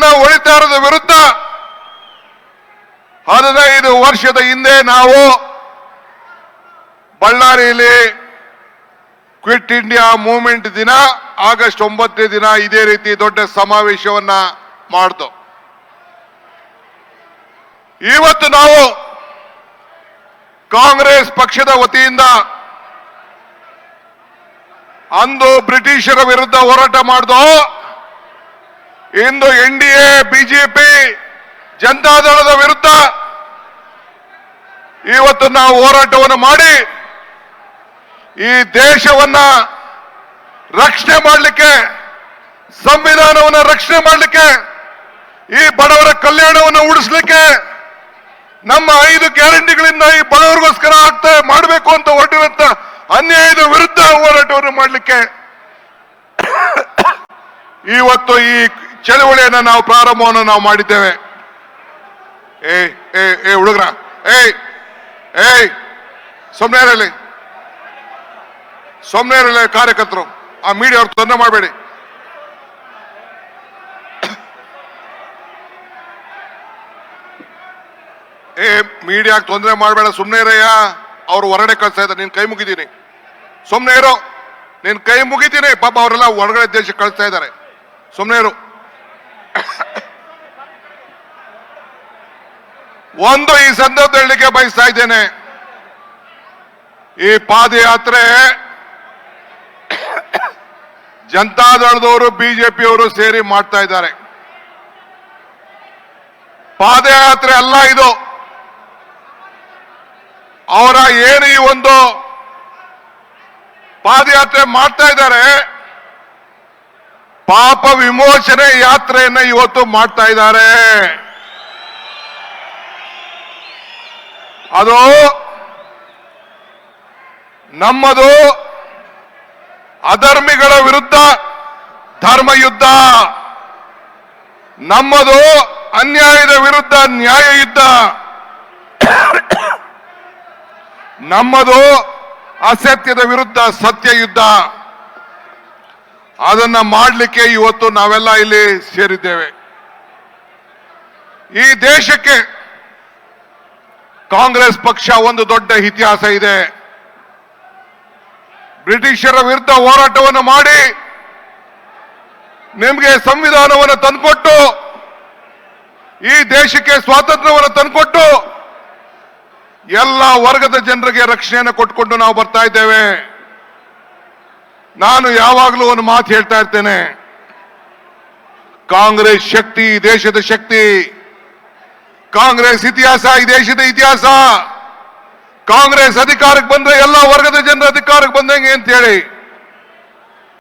ಅನ್ನ ಒಳಿತಾರದ ವಿರುದ್ಧ. ಹದಿನೈದು ವರ್ಷದ ಹಿಂದೆ ನಾವು ಬಳ್ಳಾರಿಯಲ್ಲಿ ಕ್ವಿಟ್ ಇಂಡಿಯಾ ಮೂವ್ಮೆಂಟ್ ದಿನ, ಆಗಸ್ಟ್ ಒಂಬತ್ತನೇ ದಿನ ಇದೇ ರೀತಿ ದೊಡ್ಡ ಸಮಾವೇಶವನ್ನ ಮಾಡ್ದೋ. ಇವತ್ತು ನಾವು ಕಾಂಗ್ರೆಸ್ ಪಕ್ಷದ ವತಿಯಿಂದ ಅಂದು ಬ್ರಿಟಿಷರ ವಿರುದ್ಧ ಹೋರಾಟ ಮಾಡ್ದು. ಇಂದು ಎನ್ ಡಿ ಎ ಬಿಜೆಪಿ ಜನತಾದಳದ ವಿರುದ್ಧ ಇವತ್ತು ನಾವು ಹೋರಾಟವನ್ನು ಮಾಡಿ ಈ ದೇಶವನ್ನ ರಕ್ಷಣೆ ಮಾಡಲಿಕ್ಕೆ, ಸಂವಿಧಾನವನ್ನ ರಕ್ಷಣೆ ಮಾಡಲಿಕ್ಕೆ, ಈ ಬಡವರ ಕಲ್ಯಾಣವನ್ನು ಉಳಿಸ್ಲಿಕ್ಕೆ ನಮ್ಮ ಐದು ಗ್ಯಾರಂಟಿಗಳಿಂದ ಈ ಬಡವರಿಗೋಸ್ಕರ ಆಗ್ತಾ ಮಾಡಬೇಕು ಅಂತ ಹೊರಟಿರುವಂತ ಅನ್ಯಾಯದ ವಿರುದ್ಧ ಹೋರಾಟವನ್ನು ಮಾಡಲಿಕ್ಕೆ ಇವತ್ತು ಈ ಚಳವಳಿಯನ್ನ ನಾವು ಪ್ರಾರಂಭವನ್ನು ನಾವು ಮಾಡಿದ್ದೇವೆ. ಏ ಏ ಏ ಹುಡುಗ್ರ, ಏಯ್ ಏಯ್, ಸೊಮ್ನೆ ಇರಲಿ. ಕಾರ್ಯಕರ್ತರು, ಆ ಮೀಡಿಯಾ ಅವ್ರು ತೊಂದರೆ ಮಾಡಬೇಡಿ. ಏ ಮೀಡಿಯಾಗ ತೊಂದರೆ ಮಾಡಬೇಡ ಸುಮ್ಮನೆ ಇರಯ್ಯ. ಅವ್ರು ಹೊರಗಡೆ ಕಳ್ಸ್ತಾ ಇದ್ದಾರೆ, ನಿನ್ ಕೈ ಮುಗಿದೀನಿ. ಸುಮ್ಮನೆ ಇರೋ ನಿನ್ನ ಕೈ ಮುಗಿತೀನಿ ಪಾಪ ಅವರೆಲ್ಲ ಹೊರಗಡೆ ದೇಶಕ್ಕೆ ಕಳಿಸ್ತಾ ಇದ್ದಾರೆ. ಸುಮ್ಮನೆ ಇರು. ಒಂದು ಈ ಸಂದರ್ಭ ಹೇಳಲಿಕ್ಕೆ ಬಯಸ್ತಾ ಇದ್ದೇನೆ. ಈ ಪಾದಯಾತ್ರೆ ಜನತಾದಳದವರು, ಬಿಜೆಪಿಯವರು ಸೇರಿ ಮಾಡ್ತಾ ಇದ್ದಾರೆ. ಪಾದಯಾತ್ರೆ ಅಲ್ಲ ಇದು. ಅವರ ಏನು ಈ ಒಂದು ಪಾದಯಾತ್ರೆ ಮಾಡ್ತಾ ಇದ್ದಾರೆ. ಪಾಪ ವಿಮೋಚನೆ ಯಾತ್ರೆಯನ್ನ ಇವತ್ತು ಮಾಡ್ತಾ ಇದ್ದಾರೆ. ಅದು ನಮ್ಮದು ಅಧರ್ಮಿಗಳ ವಿರುದ್ಧ ಧರ್ಮ ಯುದ್ಧ ನಮ್ಮದು ಅನ್ಯಾಯದ ವಿರುದ್ಧ ನ್ಯಾಯ ಯುದ್ಧ ನಮ್ಮದು ಅಸತ್ಯದ ವಿರುದ್ಧ ಸತ್ಯ ಯುದ್ಧ ಅದನ್ನ ಮಾಡಲಿಕ್ಕೆ ಇವತ್ತು ನಾವೆಲ್ಲ ಇಲ್ಲಿ ಸೇರಿದ್ದೇವೆ. ಈ ದೇಶಕ್ಕೆ ಕಾಂಗ್ರೆಸ್ ಪಕ್ಷ ಒಂದು ದೊಡ್ಡ ಇತಿಹಾಸ ಇದೆ. ಬ್ರಿಟಿಷರ ವಿರುದ್ಧ ಹೋರಾಟವನ್ನು ಮಾಡಿ ನಿಮಗೆ ಸಂವಿಧಾನವನ್ನು ತಂದುಕೊಟ್ಟು, ಈ ದೇಶಕ್ಕೆ ಸ್ವಾತಂತ್ರ್ಯವನ್ನು ತಂದುಕೊಟ್ಟು ಎಲ್ಲ ವರ್ಗದ ಜನರಿಗೆ ರಕ್ಷಣೆಯನ್ನು ಕೊಟ್ಕೊಂಡು ನಾವು ಬರ್ತಾ ಇದ್ದೇವೆ. ನಾನು ಯಾವಾಗಲೂ ಒಂದು ಮಾತು ಹೇಳ್ತಾ ಇರ್ತೇನೆ. ಕಾಂಗ್ರೆಸ್ ಶಕ್ತಿ, ದೇಶದ ಶಕ್ತಿ. ಕಾಂಗ್ರೆಸ್ ಇತಿಹಾಸ, ಈ ದೇಶದ ಇತಿಹಾಸ. ಕಾಂಗ್ರೆಸ್ ಅಧಿಕಾರಕ್ಕೆ ಬಂದ್ರೆ ಎಲ್ಲ ವರ್ಗದ ಜನರ ಅಧಿಕಾರಕ್ಕೆ ಬಂದಂಗೆ ಅಂತ ಹೇಳಿ